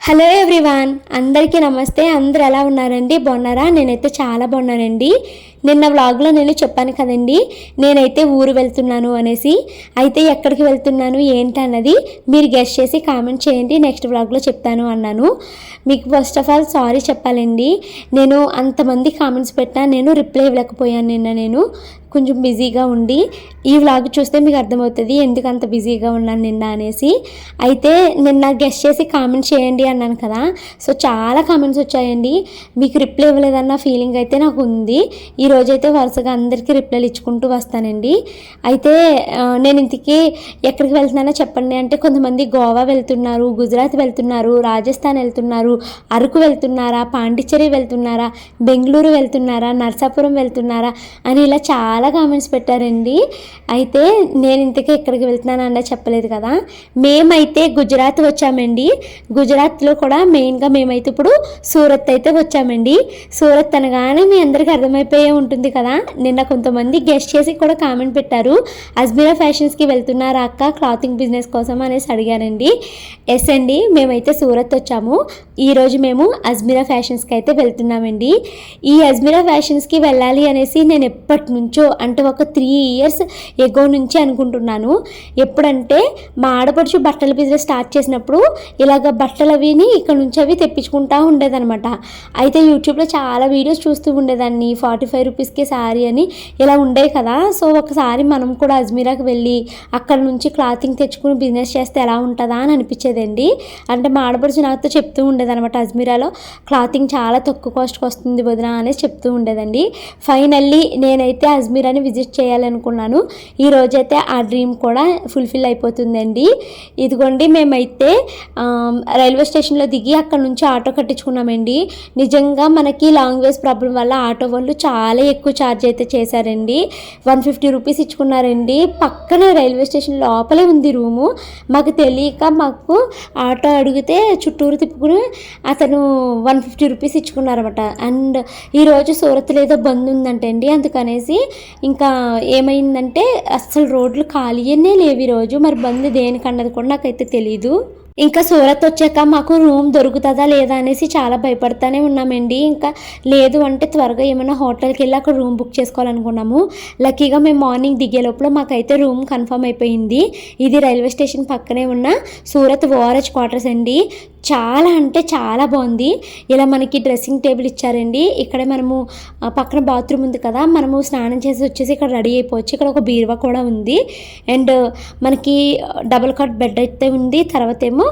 Hello everyone అందరికీ నమస్తే. అందరు ఎలా ఉన్నారండి? బాగున్నారా? నేనైతే చాలా బాగున్నానండి. నిన్న వ్లాగ్లో నేను చెప్పాను కదండి నేనైతే ఊరు వెళ్తున్నాను అనేసి అయితే ఎక్కడికి వెళ్తున్నాను ఏంటి అన్నది మీరు గెస్ట్ చేసి కామెంట్ చేయండి నెక్స్ట్ వ్లాగ్లో చెప్తాను అన్నాను. మీకు ఫస్ట్ ఆఫ్ ఆల్ సారీ చెప్పాలండి నేను అంతమంది కామెంట్స్ పెట్టినా నేను రిప్లై ఇవ్వలేకపోయాను నిన్న నేను. కొంచెం బిజీగా ఉండి ఈ వ్లాగ్ చూస్తే మీకు అర్థమవుతుంది ఎందుకు అంత బిజీగా ఉన్నాను నిన్న అనేసి. అయితే నిన్న గెస్ట్ చేసి కామెంట్ చేయండి అన్నాను కదా సో చాలా కామెంట్స్ వచ్చాయండి. మీకు రిప్లై ఇవ్వలేదన్న ఫీలింగ్ అయితే నాకు ఉంది. ఈ రోజైతే వరుసగా అందరికీ రిప్లైలు ఇచ్చుకుంటూ వస్తానండి. అయితే నేను ఇంతకీ ఎక్కడికి వెళ్తున్నానో చెప్పండి. అంటే కొంతమంది గోవా వెళ్తున్నారు గుజరాత్ వెళ్తున్నారు రాజస్థాన్ వెళ్తున్నారు అరకు వెళ్తున్నారా పాండిచ్చేరి వెళ్తున్నారా బెంగళూరు వెళ్తున్నారా నర్సాపురం వెళ్తున్నారా అని ఇలా చాలా కామెంట్స్ పెట్టారండి. అయితే నేను ఇంతకీ ఎక్కడికి వెళ్తున్నాను అన్న చెప్పలేదు కదా. మేమైతే గుజరాత్ వచ్చామండి. గుజరాత్లో కూడా మెయిన్గా మేమైతే ఇప్పుడు సూరత్ అయితే వచ్చామండి. సూరత్ అనగానే మీ అందరికీ అర్థమైపోయే ఉంటుంది కదా? నిన్న కొంతమంది గెస్ట్ చేసి కూడా కామెంట్ పెట్టారు. అజ్మీరా ఫ్యాషన్స్కి వెళ్తున్నారా అక్క? క్లాతింగ్ బిజినెస్ కోసం అనేసి అడిగారండి. ఎస్ అండి మేమైతే సూరత్ వచ్చాము. ఈరోజు మేము అజ్మీరా ఫ్యాషన్స్కి అయితే వెళ్తున్నామండి. ఈ అజ్మీరా ఫ్యాషన్స్కి వెళ్ళాలి అనేసి నేను ఎప్పటి నుంచో అంటే ఒక త్రీ ఇయర్స్ ఎగో నుంచి అనుకుంటున్నాను. ఎప్పుడంటే మా ఆడపడుచు బట్టల బిజినెస్ స్టార్ట్ చేసినప్పుడు ఇలాగ బట్టలు అవిని ఇక్కడ నుంచి అవి తెప్పించుకుంటా ఉండేదనమాట అయితే యూట్యూబ్లో చాలా వీడియోస్ చూస్తూ ఉండేదాన్ని. ఫార్టీ ఫైవ్ రూపీస్కి శారీ అని ఇలా ఉండే కదా. సో ఒకసారి మనం కూడా అజ్మీరాకి వెళ్ళి అక్కడ నుంచి క్లాతింగ్ తెచ్చుకుని బిజినెస్ చేస్తే ఎలా ఉంటుందా అని అనిపించేదండి. అంటే మా ఆడపడుచు నాతో చెప్తూ ఉండేదన్నమాట అజ్మీరాలో క్లాతింగ్ చాలా తక్కువ కాస్ట్కి వస్తుంది వదిన అనేసి చెప్తూ ఉండేదండి. ఫైనల్లీ నేనైతే అజ్మీరాని విజిట్ చేయాలనుకున్నాను. ఈ రోజైతే ఆ డ్రీమ్ కూడా ఫుల్ఫిల్ అయిపోతుందండి. ఇదిగోండి మేమైతే రైల్వే స్టేషన్లో దిగి అక్కడ నుంచి ఆటో కట్టించుకున్నామండి. నిజంగా మనకి లాంగ్వేజ్ ప్రాబ్లం వల్ల ఆటో వాళ్ళు చాలా ఎక్కువ ఛార్జ్ అయితే చేశారండి. వన్ ఫిఫ్టీ రూపీస్ ఇచ్చుకున్నారండి. పక్కనే రైల్వే స్టేషన్ లోపలే ఉంది రూము మాకు తెలియక మాకు ఆటో అడిగితే చుట్టూరు తిప్పుకుని అతను వన్ ఫిఫ్టీ రూపీస్ ఇచ్చుకున్నారన్నమాట. అండ్ ఈరోజు సూరత్లో ఏదో బంద్ ఉందంటండి. అందుకనేసి ఇంకా ఏమైందంటే అస్సలు రోడ్లు ఖాళీయనే లేవు ఈరోజు మరి బంద్ దేనికన్నది కూడా నాకైతే తెలీదు. ఇంకా సూరత్ వచ్చాక మాకు రూమ్ దొరుకుతుందా లేదా అనేసి చాలా భయపడతానే ఉన్నామండి. ఇంకా లేదు అంటే త్వరగా ఏమైనా హోటల్కి వెళ్ళి అక్కడ రూమ్ బుక్ చేసుకోవాలనుకున్నాము. లక్కీగా మేము మార్నింగ్ దిగే లోపల మాకైతే రూమ్ కన్ఫర్మ్ అయిపోయింది. ఇది రైల్వే స్టేషన్ పక్కనే ఉన్న సూరత్ ఓఆర్హెచ్ క్వార్టర్స్ అండి. చాలా అంటే చాలా బాగుంది. ఇలా మనకి డ్రెస్సింగ్ టేబుల్ ఇచ్చారండి. ఇక్కడే మనము పక్కన బాత్రూమ్ ఉంది కదా మనము స్నానం చేసి వచ్చేసి ఇక్కడ రెడీ అయిపోవచ్చు. ఇక్కడ ఒక బీరువా కూడా ఉంది. అండ్ మనకి డబుల్ కాట్ బెడ్ అయితే ఉంది. తర్వాత ఏమో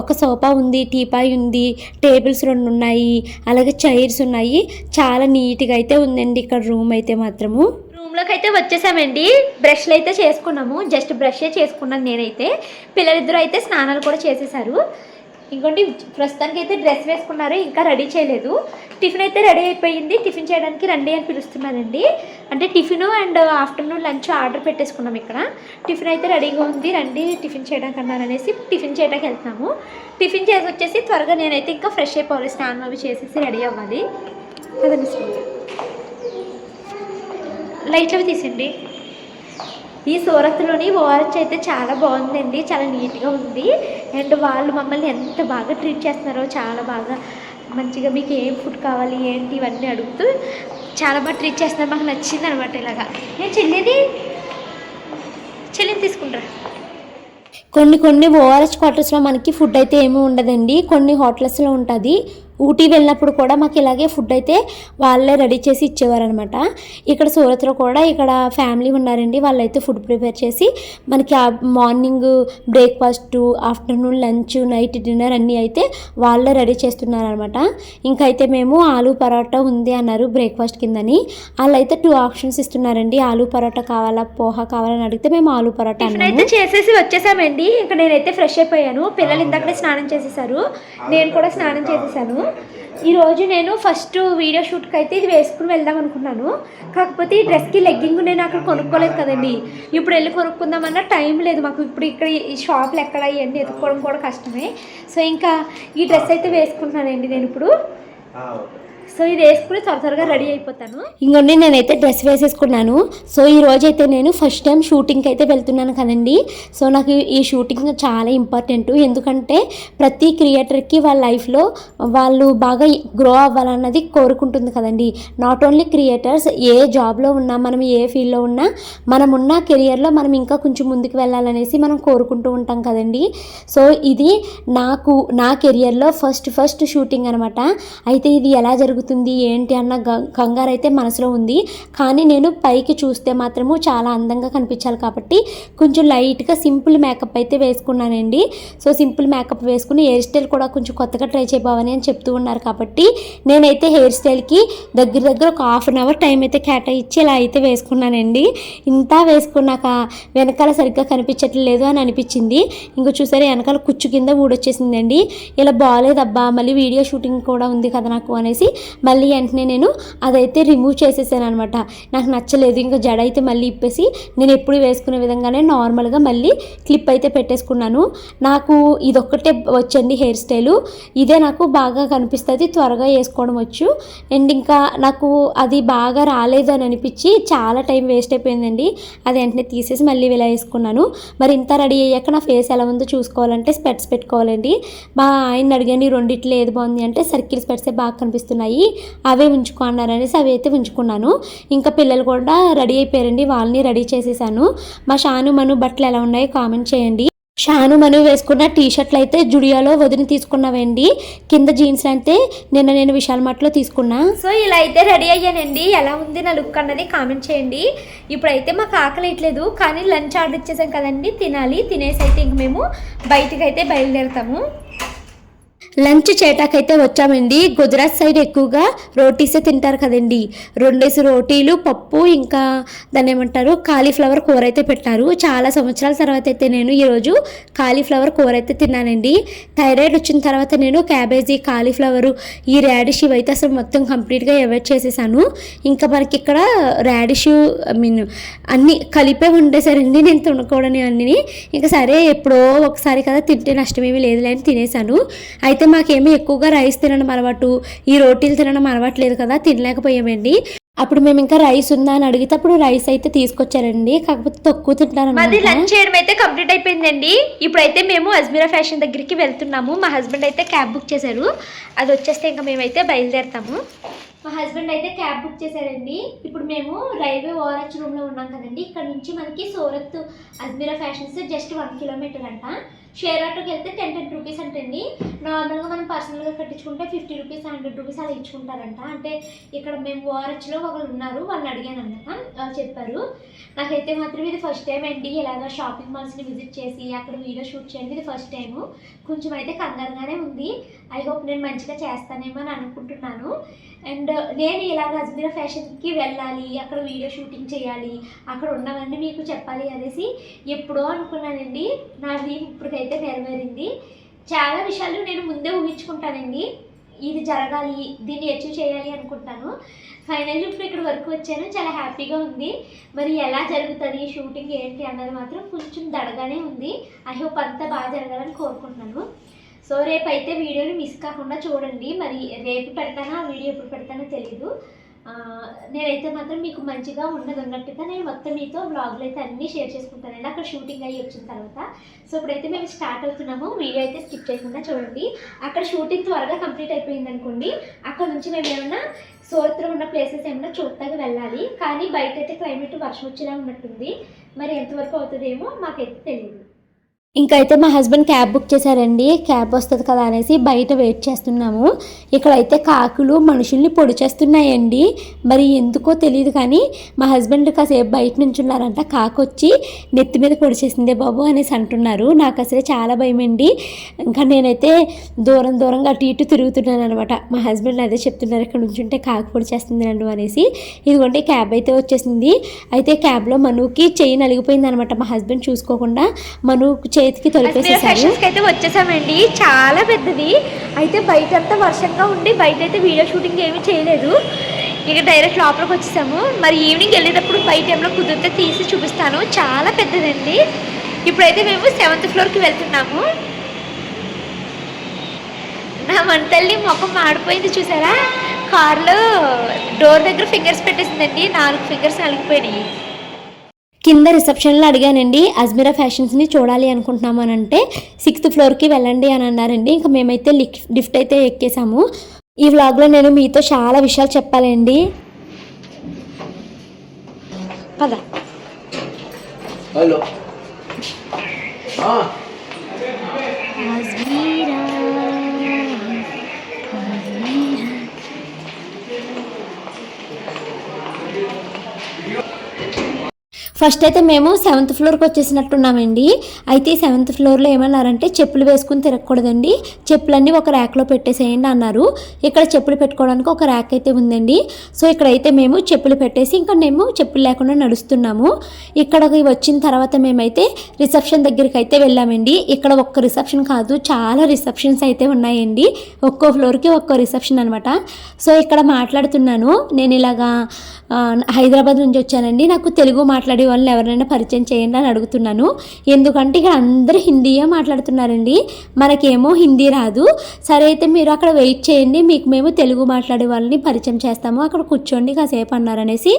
ఒక సోఫా ఉంది టీపాయ్ ఉంది టేబుల్స్ రెండు ఉన్నాయి అలాగే చైర్స్ ఉన్నాయి. చాలా నీట్గా అయితే ఉందండి ఇక్కడ రూమ్ అయితే మాత్రము. రూమ్లోకి అయితే వచ్చేసామండి. బ్రష్లు అయితే చేసుకున్నాము. జస్ట్ బ్రషే చేసుకున్నాను నేనైతే. పిల్లలిద్దరూ అయితే స్నానాలు కూడా చేసేసారు. ఇంకోటి ప్రస్తుతానికి అయితే డ్రెస్ వేసుకున్నారు ఇంకా రెడీ చేయలేదు. టిఫిన్ అయితే రెడీ అయిపోయింది. టిఫిన్ చేయడానికి రండి అని పిలుస్తున్నానండి అంటే tiffin and afternoon lunch order పెట్టేసుకున్నాం ఇక్కడ. టిఫిన్ అయితే రెడీగా ఉంది. రండి టిఫిన్ చేయడానికి అన్నారు అనేసి టిఫిన్ చేయడానికి వెళ్తున్నాము. టిఫిన్ చేసి వచ్చేసి త్వరగా నేనైతే ఇంకా ఫ్రెష్ అయిపోవాలి. స్నానం అవి చేసేసి రెడీ అవ్వాలి. కదండి లైట్లు అవి తీసండి ఈ సూరత్లోని ఓఆర్హెచ్ అయితే చాలా బాగుందండి. చాలా నీట్గా ఉంది. అండ్ వాళ్ళు మమ్మల్ని ఎంత బాగా ట్రీట్ చేస్తున్నారో చాలా బాగా మంచిగా మీకు ఏం ఫుడ్ కావాలి ఏంటి ఇవన్నీ అడుగుతూ చాలా బాగా ట్రీట్ చేస్తున్నారు. మాకు నచ్చింది అనమాట ఇలాగా. నేను చెల్లిది? చెల్లిని తీసుకుంటారా కొన్ని కొన్ని ఓఆర్ఎస్ క్వార్టర్స్లో మనకి ఫుడ్ అయితే ఏమీ ఉండదండి. కొన్ని హోటల్స్లో ఉంటుంది. ఊటీ వెళ్ళినప్పుడు కూడా మాకు ఇలాగే ఫుడ్ అయితే వాళ్ళే రెడీ చేసి ఇచ్చేవారనమాట ఇక్కడ సూరత్లో కూడా ఇక్కడ ఫ్యామిలీ ఉన్నారండి. వాళ్ళైతే ఫుడ్ ప్రిపేర్ చేసి మనకి morning breakfast afternoon lunch night dinner అన్నీ అయితే వాళ్ళే రెడీ చేస్తున్నారనమాట ఇంకైతే మేము ఆలూ పరోటా ఉంది అన్నారు బ్రేక్ఫాస్ట్ కిందని. వాళ్ళైతే టూ ఆప్షన్స్ ఇస్తున్నారండి. ఆలూ పరోటా కావాలా పోహా కావాలని అడిగితే మేము ఆలూ పరోటా అయితే చేసేసి వచ్చేసామండి. ఇంకా నేనైతే ఫ్రెష్ అయిపోయాను. పిల్లలు ఇందాకనే స్నానం చేసేసారు. నేను కూడా స్నానం చేసేసాను. ఈరోజు నేను ఫస్ట్ వీడియో షూట్కి అయితే ఇది వేసుకుని వెళ్దాం అనుకున్నాను. కాకపోతే ఈ డ్రెస్కి లెగ్గింగ్ నేను అక్కడ కొనుక్కోలేదు కదండి. ఇప్పుడు వెళ్ళి కొనుక్కుందామన్నా టైం లేదు మాకు. ఇప్పుడు ఇక్కడ ఈ షాపులు ఎక్కడ ఇవన్నీ ఎత్తుకోవడం కూడా కష్టమే. సో ఇంకా ఈ డ్రెస్ అయితే వేసుకుంటున్నానండి నేను ఇప్పుడు. సో ఇది వేసుకుని త్వర త్వరగా రెడీ అయిపోతాను. ఇంకొండి నేనైతే డ్రెస్ వేసేసుకున్నాను. సో ఈ రోజు అయితే నేను ఫస్ట్ టైం షూటింగ్కి అయితే వెళ్తున్నాను కదండి. సో నాకు ఈ షూటింగ్ చాలా ఇంపార్టెంట్. ఎందుకంటే ప్రతి క్రియేటర్కి వాళ్ళ లైఫ్లో వాళ్ళు బాగా గ్రో అవ్వాలన్నది కోరుకుంటుంది కదండి. నాట్ ఓన్లీ క్రియేటర్స్ ఏ జాబ్లో ఉన్నా మనం ఏ ఫీల్డ్లో ఉన్నా మనం ఉన్న కెరియర్లో మనం ఇంకా కొంచెం ముందుకు వెళ్ళాలనేసి మనం కోరుకుంటూ ఉంటాం కదండి. సో ఇది నాకు నా కెరియర్లో ఫస్ట్ ఫస్ట్ షూటింగ్ అనమాట అయితే ఇది ఎలా జరుగుతుంది ఏంటి అన్న కంగారు అయితే మనసులో ఉంది. కానీ నేను పైకి చూస్తే మాత్రము చాలా అందంగా కనిపించాలి కాబట్టి కొంచెం లైట్గా సింపుల్ మేకప్ అయితే వేసుకున్నానండి. సో సింపుల్ మేకప్ వేసుకుని హెయిర్ స్టైల్ కూడా కొంచెం కొత్తగా ట్రై చేయబోవని అని చెప్తూ ఉన్నారు కాబట్టి నేనైతే హెయిర్ స్టైల్కి దగ్గర దగ్గర ఒక హాఫ్ అన్ అవర్ టైం అయితే కేటాయించి ఇలా అయితే వేసుకున్నానండి. ఇంత వేసుకున్నాక వెనకాల సరిగ్గా కనిపించట్లేదు అని అనిపించింది. ఇంకో చూసారా వెనకాల కుచ్చు కింద ఊడొచ్చేసిందండి. ఇలా బాగాలేదబ్బా మళ్ళీ వీడియో షూటింగ్ కూడా ఉంది కదా నాకు అనేసి మళ్ళీ వెంటనే నేను అదైతే రిమూవ్ చేసేసాను అనమాట నాకు నచ్చలేదు. ఇంకా జడ అయితే మళ్ళీ ఇప్పేసి నేను ఎప్పుడు వేసుకునే విధంగానే నార్మల్గా మళ్ళీ క్లిప్ అయితే పెట్టేసుకున్నాను. నాకు ఇదొక్కటే వచ్చండి హెయిర్ స్టైలు ఇదే నాకు బాగా కనిపిస్తుంది. త్వరగా వేసుకోవడం వచ్చు. అండ్ ఇంకా నాకు అది బాగా రాలేదు అని అనిపించి చాలా టైం వేస్ట్ అయిపోయిందండి. అది వెంటనే తీసేసి మళ్ళీ ఇలా వేసుకున్నాను. మరి ఇంత రెడీ అయ్యాక నా ఫేస్ ఎలా ఉందో చూసుకోవాలంటే స్పెట్స్ పెట్టుకోవాలండి. మా ఆయన అడిగాను రెండిట్లో ఏది బాగుంది? అంటే సర్కిల్ స్పెట్సే బాగా కనిపిస్తున్నాయి. అవే ఉంచుకో అన్నారు అనేసి అవి అయితే ఉంచుకున్నాను. ఇంకా పిల్లలు కూడా రెడీ అయిపోయారండి. వాళ్ళని రెడీ చేసేసాను. మా షాను మను బట్టలు ఎలా ఉన్నాయో కామెంట్ చేయండి. షాను మను వేసుకున్న టీ షర్ట్లు అయితే జుడియోలో వదిలి తీసుకున్నావండి. కింద జీన్స్ అయితే నిన్న నేను విశాల్ మార్ట్లో తీసుకున్నా. సో ఇలా అయితే రెడీ అయ్యానండి. ఎలా ఉంది నా లుక్ అన్నది కామెంట్ చేయండి. ఇప్పుడైతే మాకు ఆకలి ఇట్లేదు కానీ లంచ్ ఆర్డర్ ఇచ్చేసాం కదండి. తినాలి తినేసి అయితే ఇంక మేము బయటికి అయితే బయలుదేరుతాము. లంచ్ చేయటాకైతే వచ్చామండి. గుజరాత్ సైడ్ ఎక్కువగా రోటీసే తింటారు కదండి. రెండేసి రోటీలు పప్పు ఇంకా దాన్ని ఏమంటారు? కాలీఫ్లవర్ కూర అయితే పెట్టారు. చాలా సంవత్సరాల తర్వాత అయితే నేను ఈరోజు కాలీఫ్లవర్ కూర అయితే తిన్నానండి. థైరాయిడ్ వచ్చిన తర్వాత నేను క్యాబేజీ కాలీఫ్లవరు ఈ రాడిష్ ఇవైతే అసలు మొత్తం కంప్లీట్గా అవాయిడ్ చేసేసాను. ఇంకా మనకి ఇక్కడ ర్యాడిష్ ఐ మీన్ అన్నీ కలిపే ఉండేసరండి నేను తినకూడని అన్నీ ఇంకా సరే ఎప్పుడో ఒకసారి కదా తింటే నష్టమేమీ లేదులే అని తినేసాను. అయితే అయితే మాకేమీ ఎక్కువగా రైస్ తినడం అలవాటు ఈ రోటీలు తినడం అలవాట్లేదు కదా తినలేకపోయామండి. అప్పుడు మేము ఇంకా రైస్ ఉందా అని అడిగితే అప్పుడు రైస్ అయితే తీసుకొచ్చారండి. కాకపోతే తక్కువ మాది లంచ్ చేయడం అయితే కంప్లీట్ అయిపోయిందండి. ఇప్పుడైతే మేము అజ్మీరా ఫ్యాషన్ దగ్గరికి వెళ్తున్నాము. మా హస్బెండ్ అయితే క్యాబ్ బుక్ చేశారు. అది వచ్చేస్తే ఇంకా మేమైతే బయలుదేరుతాము. మా హస్బెండ్ అయితే క్యాబ్ బుక్ చేశారండి. ఇప్పుడు మేము రైల్వే ఓఆర్హెచ్ రూమ్లో ఉన్నాం కదండి. ఇక్కడ నుంచి మనకి Surat Ajmera fashions just one kilometre అంట. షేర్ ఆటోకి వెళ్తే టెన్ టెన్ రూపీస్ అంటండి. నార్మల్గా మనం పర్సనల్గా కట్టించుకుంటే ఫిఫ్టీ రూపీస్ హండ్రెడ్ రూపీస్ అలా ఇచ్చుకుంటారంట. అంటే ఇక్కడ మేము వారచ్లో ఒకరు ఉన్నారు వాళ్ళని అడిగాను అనమాట చెప్పారు. నాకైతే మాత్రం ఇది ఫస్ట్ టైం అండి. ఇలాగ షాపింగ్ మాల్స్ని విజిట్ చేసి అక్కడ వీడియో షూట్ చేయడం. ఇది ఫస్ట్ టైము కొంచెం అయితే కంగారుగానే ఉంది. ఐ హోప్ నేను మంచిగా చేస్తానేమో అని అనుకుంటున్నాను. అండ్ నేను ఇలాగ అజ్మీరా ఫ్యాషన్కి వెళ్ళాలి అక్కడ వీడియో షూటింగ్ చేయాలి అక్కడ ఉన్నవన్నీ మీకు చెప్పాలి అనేసి ఎప్పుడో అనుకున్నానండి. నా డ్రీమ్ ఇప్పటికైతే అయితే నెరవేరింది. చాలా విషయాలు నేను ముందే ఊహించుకుంటానండి. ఇది జరగాలి దీన్ని అచీవ్ చేయాలి అనుకుంటాను. ఫైనల్లీ ఇప్పుడు ఇక్కడ వరకు వచ్చాను. చాలా హ్యాపీగా ఉంది. మరి ఎలా జరుగుతుంది షూటింగ్ ఏంటి అన్నది మాత్రం కొంచెం దడగానే ఉంది. ఐ హోప్ అంతా బాగా జరగాలని కోరుకుంటున్నాను. సో రేపు అయితే వీడియోని మిస్ కాకుండా చూడండి. మరి రేపు పెడతానా ఆ వీడియో ఎప్పుడు పెడతానో తెలీదు. నేనైతే మాత్రం మీకు మంచిగా ఉన్నది ఉన్నట్టుగా నేను మొత్తం మీతో బ్లాగ్లు అయితే అన్నీ షేర్ చేసుకుంటానండి. అక్కడ షూటింగ్ అయ్యి వచ్చిన తర్వాత. సో ఇప్పుడైతే మేము స్టార్ట్ అవుతున్నాము. వీడియో అయితే స్కిప్ చేయకుండా చూడండి. అక్కడ షూటింగ్ త్వరగా కంప్లీట్ అయిపోయింది అనుకోండి. అక్కడ నుంచి మేము ఏమైనా సోత్రం ఉన్న ప్లేసెస్ ఏమైనా చూడటానికి వెళ్ళాలి. కానీ బయట అయితే క్లైమేట్ వర్షం వచ్చేలా ఉన్నట్టుంది. మరి ఎంతవరకు అవుతుందేమో మాకైతే తెలియదు ఇంకా అయితే మా హస్బెండ్ క్యాబ్ బుక్ చేశారండి. క్యాబ్ వస్తుంది కదా అనేసి బయట వెయిట్ చేస్తున్నాము. ఇక్కడైతే కాకులు మనుషుల్ని పొడి చేస్తున్నాయండి. మరి ఎందుకో తెలియదు కానీ మా హస్బెండ్ కాసేపు బయట నుంచి ఉన్నారంట కాకు వచ్చి నెత్తి మీద పొడి చేసిందే బాబు అనేసి అంటున్నారు. నాకు అసలు చాలా భయం అండి ఇంకా నేనైతే దూరం దూరంగా అటు ఇటు తిరుగుతున్నాను అనమాట. మా హస్బెండ్ అదే చెప్తున్నారు ఇక్కడ నుంచి ఉంటే కాకు పొడి చేస్తుంది నన్ను అనేసి. ఇదిగోండి క్యాబ్ అయితే వచ్చేసింది. అయితే క్యాబ్లో మనుకి చెయ్యి నలిగిపోయింది అనమాట మా హస్బెండ్ చూసుకోకుండా. మను చేతికి తొలిపేసేసారు. అయితే వచ్చేసామండి. చాలా పెద్దది. అయితే బయట అంతా వర్షంగా ఉండి బయట అయితే వీడియో షూటింగ్ ఏమీ చేయలేదు. ఇక డైరెక్ట్ లోపలికి వచ్చేసాము. మరి ఈవినింగ్ వెళ్ళేటప్పుడు బయట ఏమైనా కుదిరితే తీసి చూపిస్తాను. చాలా పెద్దదండి. ఇప్పుడైతే మేము సెవెంత్ ఫ్లోర్కి వెళ్తున్నాము. నా వంట తల్లి మొఖం మాడిపోయింది చూసారా? కార్లో డోర్ దగ్గర ఫింగర్స్ పెట్టేసిందండి. నాలుగు ఫింగర్స్ నలిగిపోయినాయి కింద రిసెప్షన్లో అడిగానండి అజ్మీరా ఫ్యాషన్స్ని చూడాలి అనుకుంటున్నాము అని అంటే సిక్స్త్ ఫ్లోర్కి వెళ్ళండి అని అన్నారండి. ఇంకా మేమైతే లిఫ్ట్ లిఫ్ట్ అయితే ఎక్కేసాము ఈ వ్లాగ్లో నేను మీతో చాలా విషయాలు చెప్పాలండి. పద. హలో ఫస్ట్ అయితే మేము సెవెంత్ ఫ్లోర్కి వచ్చేసినట్టున్నామండి. అయితే సెవెంత్ ఫ్లోర్లో ఏమన్నారంటే చెప్పులు వేసుకుని తిరగకూడదండి. చెప్పులన్నీ ఒక ర్యాక్లో పెట్టేసేయండి అన్నారు. ఇక్కడ చెప్పులు పెట్టుకోవడానికి ఒక ర్యాక్ అయితే ఉందండి. సో ఇక్కడైతే మేము చెప్పులు పెట్టేసి ఇంకా మేము చెప్పులు లేకుండా నడుస్తున్నాము. ఇక్కడికి వచ్చిన తర్వాత మేమైతే రిసెప్షన్ దగ్గరికి అయితే వెళ్ళామండి. ఇక్కడ ఒక్క రిసెప్షన్ కాదు చాలా రిసెప్షన్స్ అయితే ఉన్నాయండి. ఒక్కో ఫ్లోర్కి ఒక్కో రిసెప్షన్ అనమాట సో ఇక్కడ మాట్లాడుతున్నాను. నేను ఇలాగా హైదరాబాద్ నుంచి వచ్చానండి. నాకు తెలుగు మాట్లాడే వాళ్ళని ఎవరైనా పరిచయం చేయండి అని అడుగుతున్నాను. ఎందుకంటే ఇక్కడ అందరూ హిందీయే మాట్లాడుతున్నారండి. మనకేమో హిందీ రాదు. సరే అయితే మీరు అక్కడ వెయిట్ చేయండి. మీకు మేము తెలుగు మాట్లాడే వాళ్ళని పరిచయం చేస్తాము. అక్కడ కూర్చోండి కాసేపు అన్నారనేసి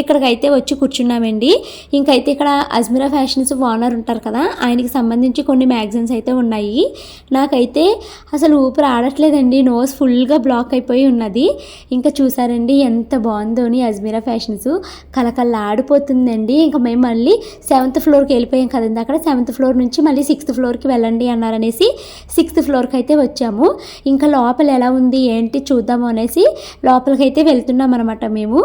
ఇక్కడికైతే వచ్చి కూర్చున్నామండి. ఇంకైతే ఇక్కడ అజ్మీరా ఫ్యాషన్స్ ఓనర్ ఉంటారు కదా ఆయనకి సంబంధించి కొన్ని మ్యాగజైన్స్ అయితే ఉన్నాయి. నాకైతే అసలు ఊపిరి ఆడట్లేదండి. నోస్ ఫుల్గా బ్లాక్ అయిపోయి ఉన్నది. ఇంకా చూసారండి ఎంత బాగుందో అని అజ్మీరా ఫ్యాషన్స్. కలకల్లాడిపోతుందండి ఇంకా మేము మళ్ళీ సెవెంత్ ఫ్లోర్కి వెళ్ళిపోయాం కదండి. అక్కడ సెవెంత్ ఫ్లోర్ నుంచి మళ్ళీ సిక్స్త్ ఫ్లోర్కి వెళ్ళండి అన్నారనేసి సిక్స్త్ ఫ్లోర్కి అయితే వచ్చాము. ఇంకా లోపల ఎలా ఉంది ఏంటి చూద్దాము అనేసి లోపలికి అయితే వెళ్తున్నాం అనమాట మేము.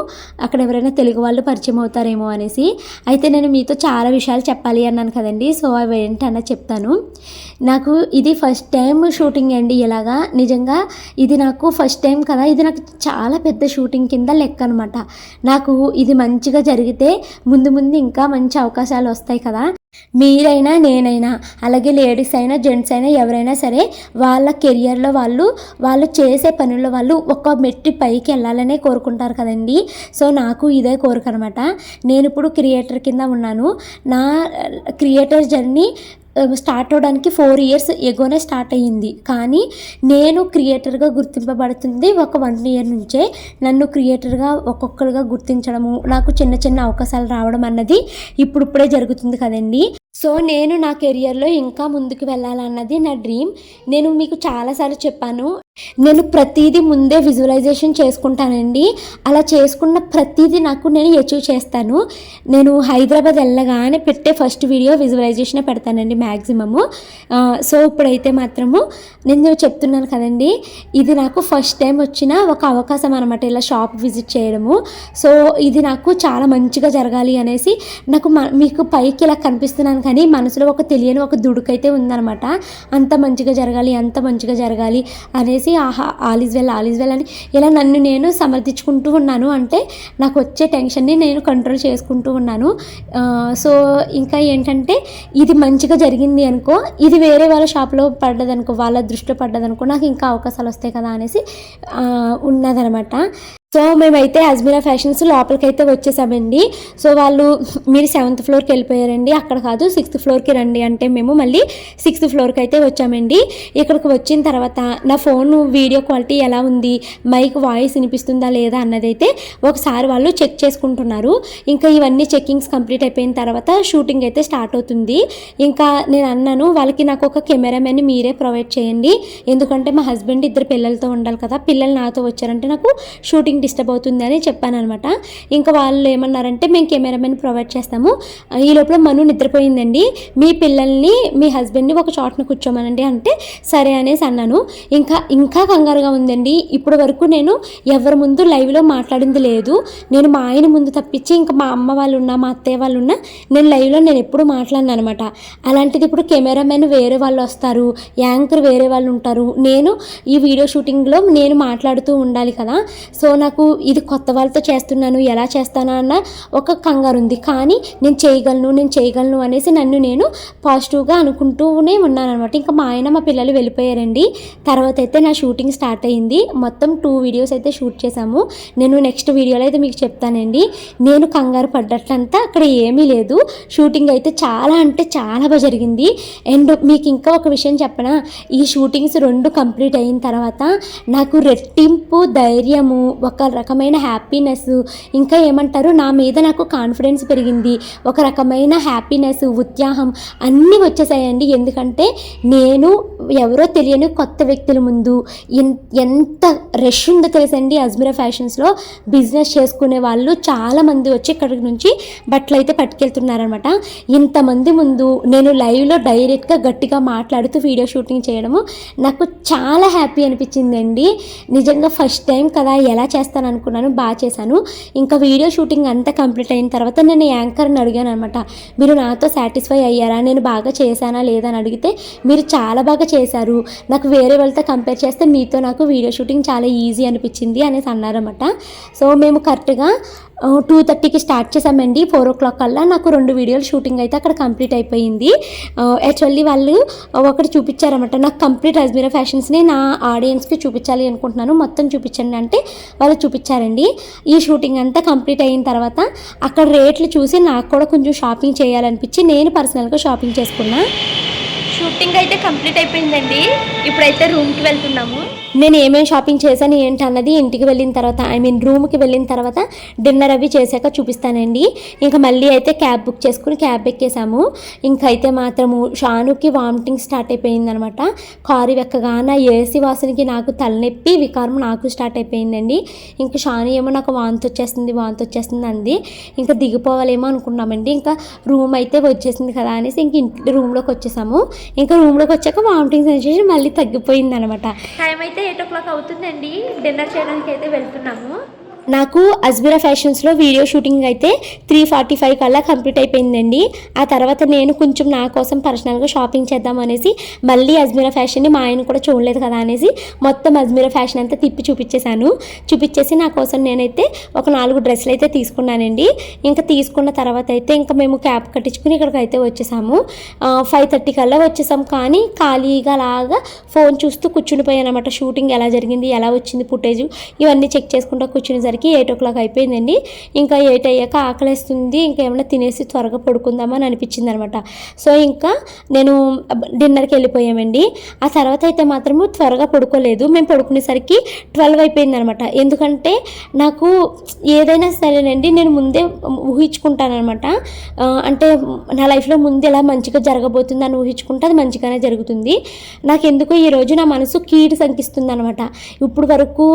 అక్కడ ఎవరైనా తెలుగు వాళ్ళు పరిచయం అవుతారేమో అనేసి. అయితే నేను మీతో చాలా విషయాలు చెప్పాలి అన్నాను కదండి. సో అవి ఏంటన్నా చెప్తాను. నాకు ఇది ఫస్ట్ టైం షూటింగ్ అండి ఇలాగా. నిజంగా ఇది నాకు ఫస్ట్ టైం కదా. ఇది నాకు చాలా పెద్ద షూటింగ్ కింద లెక్క అనమాట నాకు ఇది మంచిగా జరిగితే ముందు ముందు ఇంకా మంచి అవకాశాలు వస్తాయి కదా. మీరైనా నేనైనా అలాగే లేడీస్ అయినా జెంట్స్ అయినా ఎవరైనా సరే వాళ్ళ కెరియర్లో వాళ్ళు వాళ్ళు చేసే పనుల్లో వాళ్ళు ఒక మెట్టి పైకి వెళ్ళాలనే కోరుకుంటారు కదండి. సో నాకు ఇదే కోరిక అనమాట నేను ఇప్పుడు క్రియేటర్ కింద ఉన్నాను. నా క్రియేటర్ జర్నీ స్టార్ట్ అవడానికి ఫోర్ ఇయర్స్ ఎగోనే స్టార్ట్ అయ్యింది. కానీ నేను క్రియేటర్గా గుర్తింపబడుతుంది ఒక వన్ ఇయర్ నుంచే. నన్ను క్రియేటర్గా ఒక్కొక్కరుగా గుర్తించడము నాకు చిన్న చిన్న అవకాశాలు రావడం అన్నది ఇప్పుడిప్పుడే జరుగుతుంది కదండి. సో నేను నా కెరియర్లో ఇంకా ముందుకు వెళ్ళాలన్నది నా డ్రీమ్. నేను మీకు చాలాసార్లు చెప్పాను నేను ప్రతిదీ ముందే విజువలైజేషన్ చేసుకుంటానండి. అలా చేసుకున్న ప్రతిదీ నాకు నేను అచీవ్ చేస్తాను. నేను హైదరాబాద్ వెళ్ళగానే పెట్టే ఫస్ట్ వీడియో విజువలైజేషనే పెడతానండి మ్యాక్సిమము సో ఇప్పుడైతే మాత్రము నేను చెప్తున్నాను కదండి ఇది నాకు ఫస్ట్ టైం వచ్చిన ఒక అవకాశం అనమాట ఇలా షాప్ విజిట్ చేయడము. సో ఇది నాకు చాలా మంచిగా జరగాలి అనేసి నాకు మ- మీకు పైకి ఇలా కనిపిస్తున్నాను కానీ మనసులో ఒక తెలియని ఒక దుడుకైతే ఉందన్నమాట. అంత మంచిగా జరగాలి అంత మంచిగా జరగాలి అనేసి ఆహా ఆలిజ్ వెల్ ఆల్ వెల్ అని ఇలా నన్ను నేను సమర్థించుకుంటూ ఉన్నాను. అంటే నాకు వచ్చే టెన్షన్ని నేను కంట్రోల్ చేసుకుంటూ ఉన్నాను. సో ఇంకా ఏంటంటే ఇది మంచిగా జరిగింది అనుకో ఇది వేరే వాళ్ళ షాప్లో పడ్డదనుకో వాళ్ళ దృష్టిలో పడ్డదనుకో నాకు ఇంకా అవకాశాలు వస్తాయి కదా అనేసి ఉన్నదనమాట సో మేమైతే అజ్మీరా ఫ్యాషన్స్ లోపలికి అయితే వచ్చేసామండి. సో వాళ్ళు మీరు సెవెంత్ ఫ్లోర్కి వెళ్ళిపోయారండి. అక్కడ కాదు సిక్స్త్ ఫ్లోర్కి రండి అంటే మేము మళ్ళీ సిక్స్త్ ఫ్లోర్కి అయితే వచ్చామండి. ఇక్కడికి వచ్చిన తర్వాత నా ఫోన్ వీడియో క్వాలిటీ ఎలా ఉంది మైక్ వాయిస్ వినిపిస్తుందా లేదా అన్నదైతే ఒకసారి వాళ్ళు చెక్ చేసుకుంటున్నారు. ఇంకా ఇవన్నీ చెక్కింగ్స్ కంప్లీట్ అయిపోయిన తర్వాత షూటింగ్ అయితే స్టార్ట్ అవుతుంది. ఇంకా నేను అన్నాను వాళ్ళకి నాకు ఒక కెమెరామెన్ మీరే ప్రొవైడ్ చేయండి. ఎందుకంటే మా హస్బెండ్ ఇద్దరు పిల్లలతో ఉండాలి కదా పిల్లలు నాతో వచ్చారంటే నాకు షూటింగ్ డిస్టర్బ్ అవుతుంది అని చెప్పాను అనమాట ఇంకా వాళ్ళు ఏమన్నారంటే మేము కెమెరామెన్ ప్రొవైడ్ చేస్తాము. ఈ లోపల మను నిద్రపోయిందండి. మీ పిల్లల్ని మీ హస్బెండ్ని ఒక చోటన కూర్చోమనండి. అంటే సరే అనేసి అన్నాను. ఇంకా ఇంకా కంగారుగా ఉందండి. ఇప్పటి వరకు నేను ఎవరి ముందు లైవ్లో మాట్లాడింది లేదు. నేను మా ఆయన ముందు తప్పించి ఇంకా మా అమ్మ వాళ్ళు ఉన్నా మా అత్తయ్య వాళ్ళు ఉన్నా నేను లైవ్లో నేను ఎప్పుడు మాట్లాడినాను అనమాట అలాంటిది ఇప్పుడు కెమెరామెన్ వేరే వాళ్ళు వస్తారు యాంకర్ వేరే వాళ్ళు ఉంటారు. నేను ఈ వీడియో షూటింగ్లో నేను మాట్లాడుతూ ఉండాలి కదా. సో నాకు నాకు ఇది కొత్త వాళ్ళతో చేస్తున్నాను ఎలా చేస్తానా అన్న ఒక కంగారు ఉంది కానీ నేను చేయగలను నేను చేయగలను అనేసి నన్ను నేను పాజిటివ్గా అనుకుంటూనే ఉన్నాను అనమాట ఇంకా మా ఆయన మా పిల్లలు వెళ్ళిపోయారండి. తర్వాత అయితే నా షూటింగ్ స్టార్ట్ అయ్యింది మొత్తం టూ వీడియోస్ అయితే షూట్ చేశాము. నేను నెక్స్ట్ వీడియోలో అయితే మీకు చెప్తానండి. నేను కంగారు పడ్డట్లంతా అక్కడ ఏమీ లేదు. షూటింగ్ అయితే చాలా అంటే చాలా బాగా జరిగింది. అండ్ మీకు ఇంకా ఒక విషయం చెప్పనా? ఈ షూటింగ్స్ రెండు కంప్లీట్ అయిన తర్వాత నాకు రెట్టింపు ధైర్యము ఒక ఒక రకమైన హ్యాపీనెస్ ఇంకా ఏమంటారు? నా మీద నాకు కాన్ఫిడెన్స్ పెరిగింది. ఒక రకమైన హ్యాపీనెస్ ఉత్సాహం అన్నీ వచ్చేసాయండి. ఎందుకంటే నేను ఎవరో తెలియని కొత్త వ్యక్తుల ముందు ఎంత రష్ ఉందో తెలుసండి అజ్మీరా ఫ్యాషన్స్లో బిజినెస్ చేసుకునే వాళ్ళు చాలామంది వచ్చి ఇక్కడి నుంచి బట్టలు అయితే పట్టుకెళ్తున్నారనమాట ఇంతమంది ముందు నేను లైవ్లో డైరెక్ట్గా గట్టిగా మాట్లాడుతూ వీడియో షూటింగ్ చేయడము నాకు చాలా హ్యాపీ అనిపించిందండి. నిజంగా ఫస్ట్ టైం కదా ఎలా చేస్తాను అనుకున్నాను బాగా చేశాను. ఇంకా వీడియో షూటింగ్ అంతా కంప్లీట్ అయిన తర్వాత నేను యాంకర్ని అడిగాను అనమాట మీరు నాతో సాటిస్ఫై అయ్యారా? నేను బాగా చేశానా లేదా అని అడిగితే మీరు చాలా బాగా చేశారు. నాకు వేరే వాళ్ళతో కంపేర్ చేస్తే మీతో నాకు వీడియో షూటింగ్ చాలా ఈజీ అనిపించింది అనేసి అన్నారన్నమాట. సో మేము కరెక్ట్గా టూ థర్టీకి స్టార్ట్ చేశామండి. ఫోర్ ఓ క్లాక్ కల్లా నాకు రెండు వీడియోలు షూటింగ్ అయితే అక్కడ కంప్లీట్ అయిపోయింది. యాక్చువల్లీ వాళ్ళు ఒకటి చూపించారన్నమాట. నాకు కంప్లీట్ అజ్మీరా ఫ్యాషన్స్ని నా ఆడియన్స్కి చూపించాలి అనుకుంటున్నాను. మొత్తం చూపించండి అంటే వాళ్ళు చూపించారండి. ఈ షూటింగ్ అంతా కంప్లీట్ అయిన తర్వాత అక్కడ రేట్లు చూసి నాకు కూడా కొంచెం షాపింగ్ చేయాలనిపించి నేను పర్సనల్గా షాపింగ్ చేసుకున్నా. షూటింగ్ అయితే కంప్లీట్ అయిపోయిందండి. ఇప్పుడైతే రూమ్కి వెళ్తున్నాము. నేను ఏమేమి షాపింగ్ చేశాను ఏంటి అన్నది ఇంటికి వెళ్ళిన తర్వాత ఐ మీన్ రూమ్కి వెళ్ళిన తర్వాత డిన్నర్ అవి చేశాక చూపిస్తానండి. ఇంకా మళ్ళీ అయితే క్యాబ్ బుక్ చేసుకుని క్యాబ్ ఎక్కేసాము ఇంకైతే అయితే మాత్రము షానుకి వామిటింగ్ స్టార్ట్ అయిపోయింది అనమాట కారు ఎక్కగాన ఏసీ వాసనకి నాకు తలనొప్పి వికారం నాకు స్టార్ట్ అయిపోయిందండి. ఇంకా షాను ఏమో నాకు వాంతి వచ్చేస్తుంది వాంతి వచ్చేస్తుంది అంది. ఇంకా దిగిపోవాలేమో అనుకున్నామండి. ఇంకా రూమ్ అయితే వచ్చేసింది కదా అనేసి ఇంక ఇంటి రూమ్లోకి వచ్చేసాము. ఇంకా రూమ్లోకి వచ్చాక వామిటింగ్ సెన్సేషన్ మళ్ళీ తగ్గిపోయింది అనమాట టైం అయితే ఎయిట్ ఓ క్లాక్ అవుతుందండి. డిన్నర్ చేయడానికి అయితే వెళ్తున్నాము. నాకు అజ్బిరా ఫ్యాషన్స్లో వీడియో షూటింగ్ అయితే త్రీ ఫార్టీ ఫైవ్ కల్లా కంప్లీట్ అయిపోయిందండి. ఆ తర్వాత నేను కొంచెం నా కోసం పర్సనల్గా షాపింగ్ చేద్దాం అనేసి మళ్ళీ అజ్మీరా ఫ్యాషన్ని మా ఆయన కూడా చూడలేదు కదా అనేసి మొత్తం అజ్మీరా ఫ్యాషన్ అంతా తిప్పి చూపించేశాను. చూపించేసి నా కోసం నేనైతే ఒక నాలుగు డ్రెస్సులు అయితే తీసుకున్నానండి. ఇంకా తీసుకున్న తర్వాత అయితే ఇంకా మేము క్యాబ్ కట్టించుకుని ఇక్కడికి అయితే వచ్చేసాము. ఫైవ్ థర్టీ కల్లా వచ్చేసాం కానీ ఖాళీగా లాగా ఫోన్ చూస్తూ కూర్చునిపోయాను అనమాట షూటింగ్ ఎలా జరిగింది ఎలా వచ్చింది ఫుటేజ్ ఇవన్నీ చెక్ చేసుకుంటూ వచ్చేసరికి ఎయిట్ ఓ క్లాక్ అయిపోయిందండి. ఇంకా ఎయిట్ అయ్యాక ఆకలేస్తుంది. ఇంకా ఏమైనా తినేసి త్వరగా పడుకుందామని అనిపించింది అనమాట సో ఇంకా నేను డిన్నర్కి వెళ్ళిపోయామండి. ఆ తర్వాత అయితే మాత్రము త్వరగా పడుకోలేదు. మేము పడుకునేసరికి ట్వెల్వ్ అయిపోయింది అనమాట ఎందుకంటే నాకు ఏదైనా సరేనండి నేను ముందే ఊహించుకుంటానమాట అంటే నా లైఫ్లో ముందు ఎలా మంచిగా జరగబోతుంది అని ఊహించుకుంటే అది మంచిగానే జరుగుతుంది. నాకు ఎందుకో ఈరోజు నా మనసు కీడు సంకిస్తుంది అనమాట ఇప్పుడు వరకు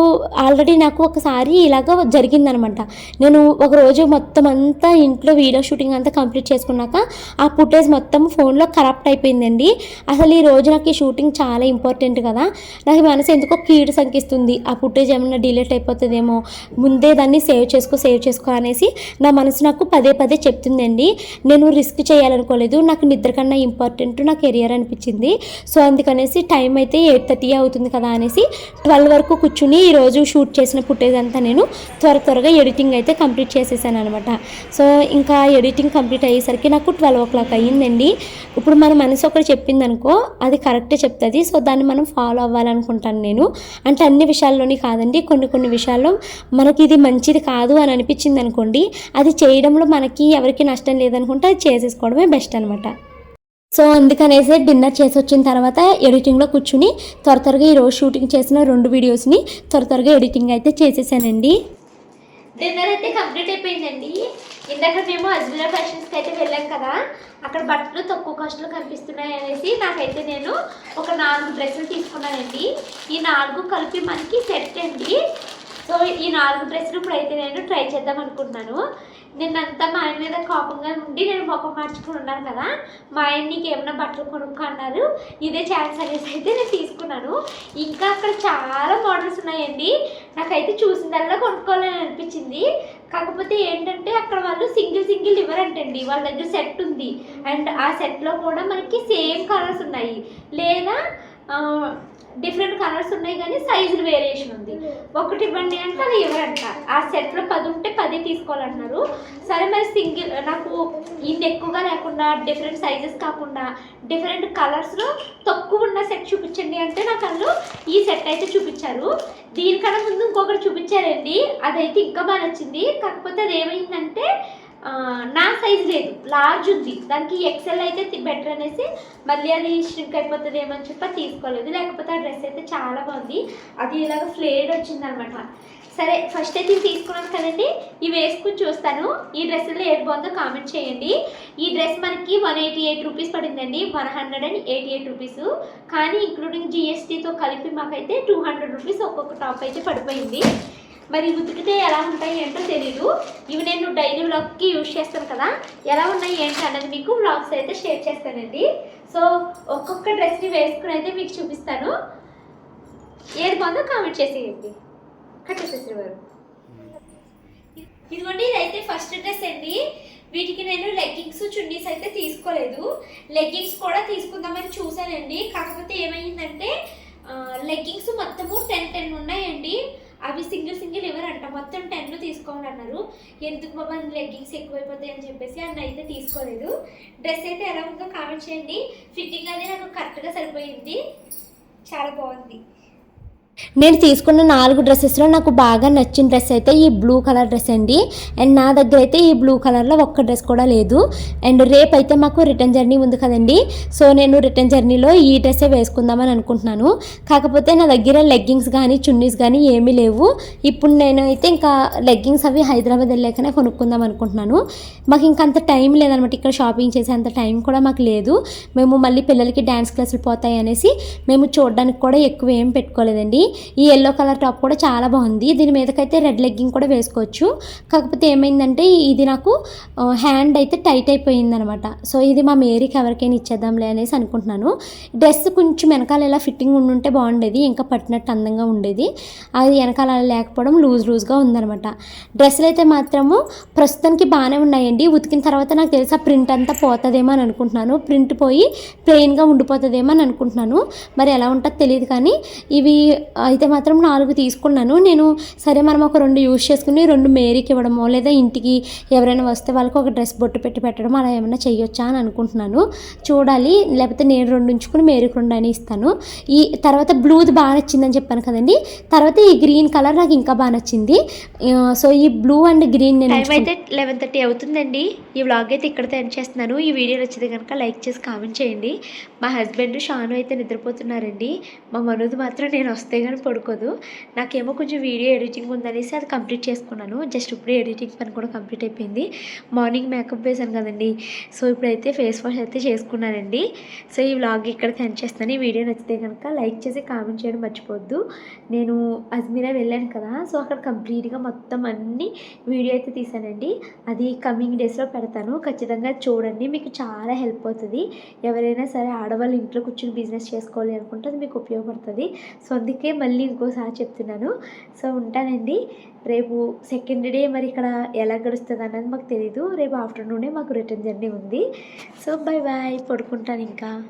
ఆల్రెడీ నాకు ఒకసారి ఇలాగ జరిగిందనమాట. నేను ఒక రోజు మొత్తం అంతా ఇంట్లో వీడియో షూటింగ్ అంతా కంప్లీట్ చేసుకున్నాక ఆ ఫుటేజ్ మొత్తం ఫోన్లో కరప్ట్ అయిపోయిందండి. అసలు ఈ రోజు నాకు ఈ షూటింగ్ చాలా ఇంపార్టెంట్ కదా. నాకు ఈ మనసు ఎందుకో కీడు సంకిస్తుంది. ఆ ఫుటేజ్ ఏమైనా డిలీట్ అయిపోతుందేమో. ముందే దాన్ని సేవ్ చేసుకో సేవ్ చేసుకో అనేసి నా మనసు నాకు పదే పదే చెప్తుందండి. నేను రిస్క్ చేయాలనుకోలేదు. నాకు నిద్ర కన్నా ఇంపార్టెంట్ నా కెరియర్ అనిపించింది. సో అందుకనేసి టైం అయితే ఎయిట్ థర్టీ అవుతుంది కదా అనేసి ట్వెల్వ్ వరకు కూర్చుని ఈరోజు షూట్ చేసిన ఫుటేజ్ అంతా నేను త్వర త్వరగా ఎడిటింగ్ అయితే కంప్లీట్ చేసేసాను అనమాట సో ఇంకా ఎడిటింగ్ కంప్లీట్ అయ్యేసరికి నాకు ట్వెల్వ్ ఓ క్లాక్ అయ్యిందండి. ఇప్పుడు మన మనసు ఒకటి చెప్పింది అనుకో అది కరెక్టే చెప్తుంది. సో దాన్ని మనం ఫాలో అవ్వాలనుకుంటాను నేను. అంటే అన్ని విషయాల్లోని కాదండి కొన్ని కొన్ని విషయాల్లో మనకి ఇది మంచిది కాదు అని అనిపించింది అనుకోండి అది చేయడంలో మనకి ఎవరికి నష్టం లేదనుకుంటే అది చేసేసుకోవడమే బెస్ట్ అనమాట సో అందుకనేసి డిన్నర్ చేసి వచ్చిన తర్వాత ఎడిటింగ్లో కూర్చుని త్వర త్వరగా ఈరోజు షూటింగ్ చేసిన రెండు వీడియోస్ని త్వర త్వరగా ఎడిటింగ్ అయితే చేసేసానండి. డిన్నర్ అయితే కంప్లీట్ అయిపోయిందండి. ఇందాక మేము అజ్మీరా ఫ్యాషన్స్కి అయితే వెళ్ళాం కదా అక్కడ బట్టలు తక్కువ కాస్ట్లో కనిపిస్తున్నాయి అనేసి నాకైతే నేను ఒక నాలుగు డ్రెస్సులు తీసుకున్నానండి. ఈ నాలుగు కలిపి మనకి సెట్ అండి. సో ఈ నాలుగు డ్రెస్సులు ఇప్పుడైతే నేను ట్రై చేద్దాం అనుకుంటున్నాను. నిన్నంతా మా ఆయన మీద కోపంగా ఉండి నేను ముఖం మార్చుకుని ఉన్నాను కదా మా ఆయన నీకు ఏమైనా బట్టలు కొనుక్కో అన్నారు. ఇదే ఛాన్స్ అనేసి అయితే నేను తీసుకున్నాను. ఇంకా అక్కడ చాలా మోడల్స్ ఉన్నాయండి. నాకైతే చూసిందల్లా కొనుక్కోవాలని అనిపించింది. కాకపోతే ఏంటంటే అక్కడ వాళ్ళు సింగిల్ సింగిల్ ఇవ్వరంటండి. వాళ్ళ దగ్గర సెట్ ఉంది. అండ్ ఆ సెట్లో కూడా మనకి సేమ్ కలర్స్ ఉన్నాయి. లేదా డిఫరెంట్ కలర్స్ ఉన్నాయి కానీ సైజులు వేరియేషన్ ఉంది. ఒకటి ఇవ్వండి అంటే అది ఇవ్వరంట. ఆ సెట్లో పది ఉంటే పది తీసుకోవాలంటున్నారు సరే మరి సింగిల్ నాకు ఇది ఎక్కువగా లేకుండా డిఫరెంట్ సైజెస్ కాకుండా డిఫరెంట్ కలర్స్లో తక్కువ ఉన్న సెట్ చూపించండి అంటే నాకు అందులో ఈ సెట్ అయితే చూపించారు. దీనికన్నా ముందు ఇంకొకటి చూపించారండి. అదైతే ఇంకా బాగా నచ్చింది. కాకపోతే అది ఏమైందంటే నా సైజ్ లేదు లార్జ్ ఉంది. దానికి ఎక్సెల్ అయితే బెటర్ అనేసి మళ్ళీ అది స్ట్రింక్ అయిపోతుంది ఏమని చెప్పి తీసుకోలేదు. లేకపోతే ఆ డ్రెస్ అయితే చాలా బాగుంది. అది ఇలాగ ఫ్లేడ్ వచ్చింది అనమాట సరే ఫస్ట్ అయితే ఇది తీసుకున్నాను కదండి. ఇవి వేసుకుని చూస్తాను. ఈ డ్రెస్సులో ఏది బాగుందో కామెంట్ చేయండి. ఈ డ్రెస్ మనకి వన్ ఎయిటీ ఎయిట్ రూపీస్ పడిందండి one hundred and eighty eight rupees కానీ ఇంక్లూడింగ్ జిఎస్టీతో కలిపి మాకైతే టూ హండ్రెడ్ రూపీస్ ఒక్కొక్క టాప్ అయితే పడిపోయింది. మరి ఉతికితే ఎలా ఉంటాయి ఏంటో తెలీదు ఇవి నేను డైలీ వ్లాగ్కి యూజ్ చేస్తాను కదా. ఎలా ఉన్నాయి ఏంటి అన్నది మీకు వ్లాగ్స్ అయితే షేర్ చేస్తానండి. సో ఒక్కొక్క డ్రెస్ని వేసుకుని అయితే మీకు చూపిస్తాను. ఏది బాగుందో కామెంట్ చేసేయండి. కట్టేసేసారు వారు. ఇదిగోండి ఇదైతే ఫస్ట్ డ్రెస్ అండి. వీటికి నేను లెగ్గింగ్స్ చున్నీస్ అయితే తీసుకోలేదు. లెగ్గింగ్స్ కూడా తీసుకుందామని చూశానండి. కాకపోతే ఏమైందంటే లెగ్గింగ్స్ మొత్తము టెన్ టెన్ ఉన్నాయండి. అవి సింగిల్ సింగిల్ ఎవరంట? మొత్తం టెన్ తీసుకోవాలన్నారు. ఎందుకు బాబా లెగ్గింగ్స్ ఎక్కువైపోతాయి అని చెప్పేసి అన్న అయితే తీసుకోలేదు. డ్రెస్ అయితే ఎలా ఉందో కామెంట్ చేయండి. ఫిట్టింగ్ అనేది నాకు కరెక్ట్గా సరిపోయింది. చాలా బాగుంది. నేను తీసుకున్న నాలుగు డ్రెస్సెస్లో నాకు బాగా నచ్చిన డ్రెస్ అయితే ఈ బ్లూ కలర్ డ్రెస్ అండి. అండ్ నా దగ్గర అయితే ఈ బ్లూ కలర్లో ఒక్క డ్రెస్ కూడా లేదు. అండ్ రేపు అయితే మాకు రిటర్న్ జర్నీ ఉంది కదండి. సో నేను రిటర్న్ జర్నీలో ఈ డ్రెస్సే వేసుకుందామని అనుకుంటున్నాను. కాకపోతే నా దగ్గర లెగ్గింగ్స్ కానీ చున్నీస్ కానీ ఏమీ లేవు. ఇప్పుడు నేను అయితే ఇంకా లెగ్గింగ్స్ అవి హైదరాబాద్ వెళ్ళాకనే కొనుక్కుందాం అనుకుంటున్నాను. మాకు ఇంకా అంత టైం లేదనమాట. ఇక్కడ షాపింగ్ చేసే అంత టైం కూడా మాకు లేదు. మేము మళ్ళీ పిల్లలకి డ్యాన్స్ క్లాసులు పోతాయి అనేసి మేము చూడడానికి కూడా ఎక్కువ ఏం పెట్టుకోలేదండి. ఈ ఎల్లో కలర్ టాప్ కూడా చాలా బాగుంది. దీని మీదకైతే రెడ్ లెగ్గింగ్ కూడా వేసుకోవచ్చు. కాకపోతే ఏమైందంటే ఇది నాకు హ్యాండ్ అయితే టైట్ అయిపోయింది అనమాట సో ఇది మా మేరీకి ఎవరికైనా ఇచ్చేద్దాంలే అనేసి అనుకుంటున్నాను. డ్రెస్ కొంచెం వెనకాల ఇలా ఫిట్టింగ్ ఉండుంటే బాగుండేది ఇంకా పట్టినట్టు అందంగా ఉండేది. అది వెనకాల అలా లేకపోవడం లూజ్ లూజ్గా ఉందనమాట. డ్రెస్సులు అయితే మాత్రము ప్రస్తుతానికి బాగానే ఉన్నాయండి. ఉతికిన తర్వాత నాకు తెలిసి ఆ ప్రింట్ అంతా పోతుందేమో అని అనుకుంటున్నాను. ప్రింట్ పోయి ప్లెయిన్గా ఉండిపోతుందేమో అని అనుకుంటున్నాను. మరి ఎలా ఉంటుందో తెలియదు కానీ ఇవి అయితే మాత్రం నాలుగు తీసుకున్నాను. నేను సరే మనం ఒక రెండు యూజ్ చేసుకుని రెండు మేరీకి ఇవ్వడమో లేదా ఇంటికి ఎవరైనా వస్తే వాళ్ళకి ఒక డ్రెస్ బొట్టు పెట్టి పెట్టడం అలా ఏమైనా చేయొచ్చా అని అనుకుంటున్నాను. చూడాలి. లేకపోతే నేను రెండు ఉంచుకుని మేరీకి రెండు అని ఇస్తాను. ఈ తర్వాత బ్లూది బాగా నచ్చిందని చెప్పాను కదండి. తర్వాత ఈ గ్రీన్ కలర్ నాకు ఇంకా బాగా నచ్చింది. సో ఈ బ్లూ అండ్ గ్రీన్ నేను. అయితే లెవెన్ థర్టీ అవుతుందండి. ఈ వ్లాగ్ అయితే ఇక్కడితో ఎండ్ చేస్తున్నాను. ఈ వీడియో నచ్చితే కనుక లైక్ చేసి కామెంట్ చేయండి. మా హస్బెండ్ షాను అయితే నిద్రపోతున్నారండి. మా మనోజ్ మాత్రం నేను వస్తే కానీ పడుకోదు. నాకేమో కొంచెం వీడియో ఎడిటింగ్ ఉందనేసి అది కంప్లీట్ చేసుకున్నాను. జస్ట్ ఇప్పుడే ఎడిటింగ్ పని కూడా కంప్లీట్ అయిపోయింది. మార్నింగ్ మేకప్ వేసాను కదండి. సో ఇప్పుడైతే ఫేస్ వాష్ అయితే చేసుకున్నానండి. సో ఈ వ్లాగ్ ఇక్కడ సెండ్ చేస్తాను. ఈ వీడియో నచ్చితే కనుక లైక్ చేసి కామెంట్ చేయడం మర్చిపోద్దు నేను అజ్మీరా వెళ్ళాను కదా సో అక్కడ కంప్లీట్గా మొత్తం అన్ని వీడియో అయితే తీసానండి. అది కమింగ్ డేస్లో పెడతాను. ఖచ్చితంగా చూడండి. మీకు చాలా హెల్ప్ అవుతుంది. ఎవరైనా సరే ఆడవాళ్ళు ఇంట్లో కూర్చొని బిజినెస్ చేసుకోవాలి అనుకుంటే అది మీకు ఉపయోగపడుతుంది. సో అందుకే మళ్ళీ ఇంకోసారి చెప్తున్నాను. సో ఉంటానండి. రేపు సెకండ్ డే మరి ఇక్కడ ఎలా గడుస్తుంది అన్నది మాకు తెలీదు. రేపు ఆఫ్టర్నూనే మాకు రిటర్న్ జర్నీ ఉంది. సో బై బాయ్ పడుకుంటాను ఇంకా.